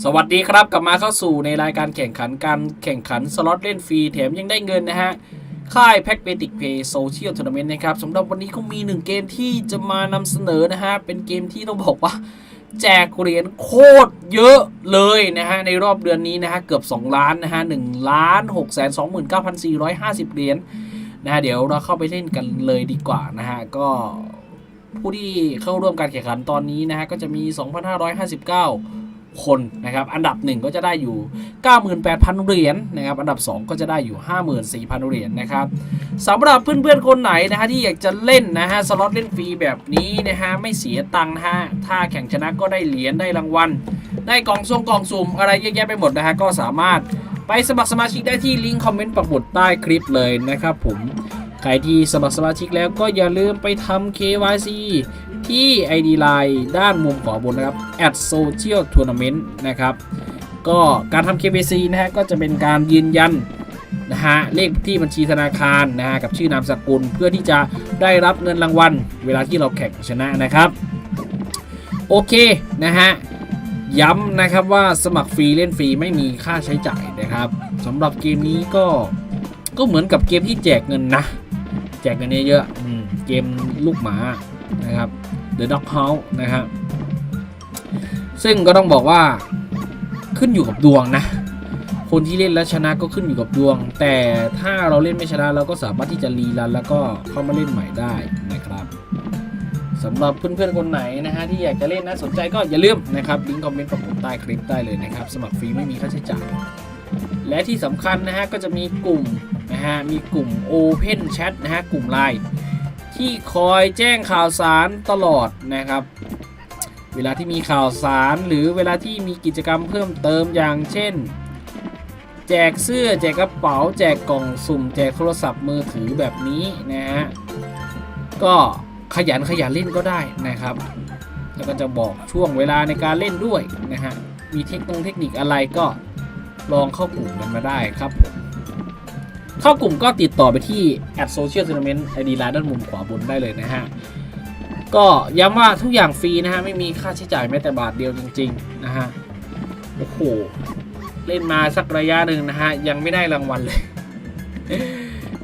สวัสดีครับกลับมาเข้าสู่ในรายการแข่งขันการแข่งขันสล็อตเล่นฟรีแถมยังได้เงินนะฮะ ค่ายแพ็กเ a ติกเพย์โซเชียลทัวร์นาเมนต์นะครับสำหรับวันนี้ก็มีหนึ่งเกมที่จะมานำเสนอนะฮะ เป็นเกมที่ต้องบอกว่า แจกเหรียญโคตรเยอะเลยนะฮะ ในรอบเดือนนี้นะฮะ เกือบ 2 ล้านนะฮะ1ล้าน6 2 9 4 5 0เหรียญนะฮะเดี๋ยวเราเข้าไปเล่นกันเลยดีกว่านะฮะก็ผู้ที่เข้าร่วมการแข่งขันตอนนี้นะฮะก็จะมี 2,559 คนนะครับ อันดับ 1 ก็จะได้อยู่ 98,000 เหรียญนะครับ อันดับ 2 ก็จะได้อยู่ 54,000 เหรียญนะครับสำหรับเพื่อนๆคนไหนนะฮะที่อยากจะเล่นนะฮะสล็อตเล่นฟรีแบบนี้นะฮะไม่เสียตังค์นะฮะถ้าแข่งชนะก็ได้เหรียญได้รางวัลได้กล่องทรงกล่องสุ่มอะไรเยอะแยะไปหมดนะฮะก็สามารถไปสมัครสมาชิกได้ที่ลิงก์คอมเมนต์ปักหมุดใต้คลิปเลยนะครับผม ใครที่สมัครสมาชิกแล้วก็อย่าลืมไปทำ KYC ที่ ID Line ด้านมุมขวาบนนะครับ at social tournament นะครับ ก็การทำ KYC นะฮะก็จะเป็นการยืนยันนะฮะเลขที่บัญชีธนาคารนะฮะกับชื่อนามสกุลเพื่อที่จะได้รับเงินรางวัล เวลาที่เราแข่งชนะนะครับ โอเคนะฮะย้ำนะครับว่าสมัครฟรีเล่นฟรีไม่มีค่าใช้จ่ายนะครับสำหรับเกมนี้ก็ก็เหมือนกับเกมที่แจกเงินนะ แจกเงินเยอะๆเกมลูกหมานะครับ The Dog House นะครับซึ่งก็ต้องบอกว่าขึ้นอยู่กับดวงนะ คนที่เล่นแล้วชนะก็ขึ้นอยู่กับดวง แต่ถ้าเราเล่นไม่ชนะเราก็สามารถที่จะรีรันแล้วก็เข้ามาเล่นใหม่ได้นะครับสำหรับเพื่อนๆคนไหนนะฮะที่อยากจะเล่นนะสนใจก็อย่าลืมนะครับลิงก์คอมเมนต์ประกบใต้คลิปได้เลยนะครับ สมัครฟรีไม่มีค่าใช้จ่ายและที่สำคัญนะฮะก็จะมีกลุ่มนะฮะ มีกลุ่ม Open Chat นะฮะ กลุ่มไลน์ที่คอยแจ้งข่าวสารตลอดนะครับ เวลาที่มีข่าวสารหรือเวลาที่มีกิจกรรมเพิ่มเติมอย่างเช่น แจกเสื้อแจกกระเป๋า แจกกล่องสุ่ม แจกโทรศัพท์มือถือแบบนี้นะฮะ ก็ขยันขยันเล่นก็ได้นะครับ แล้วก็จะบอกช่วงเวลาในการเล่นด้วยนะฮะ มีเทคนิคเทคนิคอะไรก็ลองเข้ากลุ่มกันมาได้ครับผม เข้ากลุ่มก็ติดต่อไปที่ at social tournament id ไลน์ด้านมุมขวาบนได้เลยนะฮะ ก็ย้ำว่าทุกอย่างฟรีนะฮะ ไม่มีค่าใช้จ่ายแม้แต่บาทเดียวจริง ๆ นะฮะ โอ้โห เล่นมาสักระยะหนึ่งนะฮะ ยังไม่ได้รางวัลเลย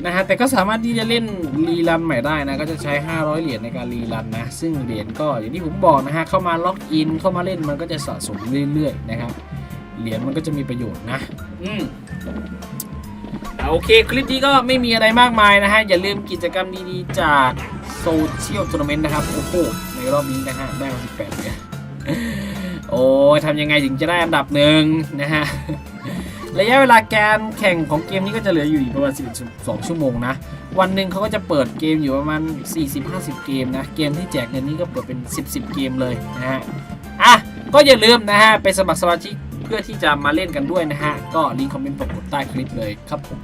นะฮะแต่ก็สามารถที่จะเล่นรีรันใหม่ได้นะ ก็จะใช้ 500 เหรียญในการรีรันนะ ซึ่งเหรียญก็อย่างที่ผมบอกนะฮะ เข้ามาล็อกอินเข้ามาเล่นมันก็จะสะสมเรื่อยๆนะครับ เหรียญมันก็จะมีประโยชน์นะ อืม โอเค คลิปนี้ก็ไม่มีอะไรมากมายนะฮะ อย่าลืมกิจกรรมดีๆ จากโซเชียลทัวร์นาเมนต์นะครับ โอ้โห ในรอบนี้นะฮะ ได้มา18เหรียโอ้ทำยังไงถึงจะได้อันดับหนึ่งนะฮะ ระยะเวลาการแข่งของเกมนี้ก็จะเหลืออยู่อีกประมาณ12 ชั่วโมงนะ วันหนึ่งเขาก็จะเปิดเกมอยู่ประมาณ 40-50 เกมนะ เกมที่แจกเงินนี้ก็เปิดเป็น 10-10 เกมเลยนะฮะ อะ ก็อย่าลืมนะฮะ ไปสมัครสมาชิก เพื่อที่จะมาเล่นกันด้วยนะฮะ ก็ลิงก์คอมเมนต์ตกฏใต้คลิปเลยครับผม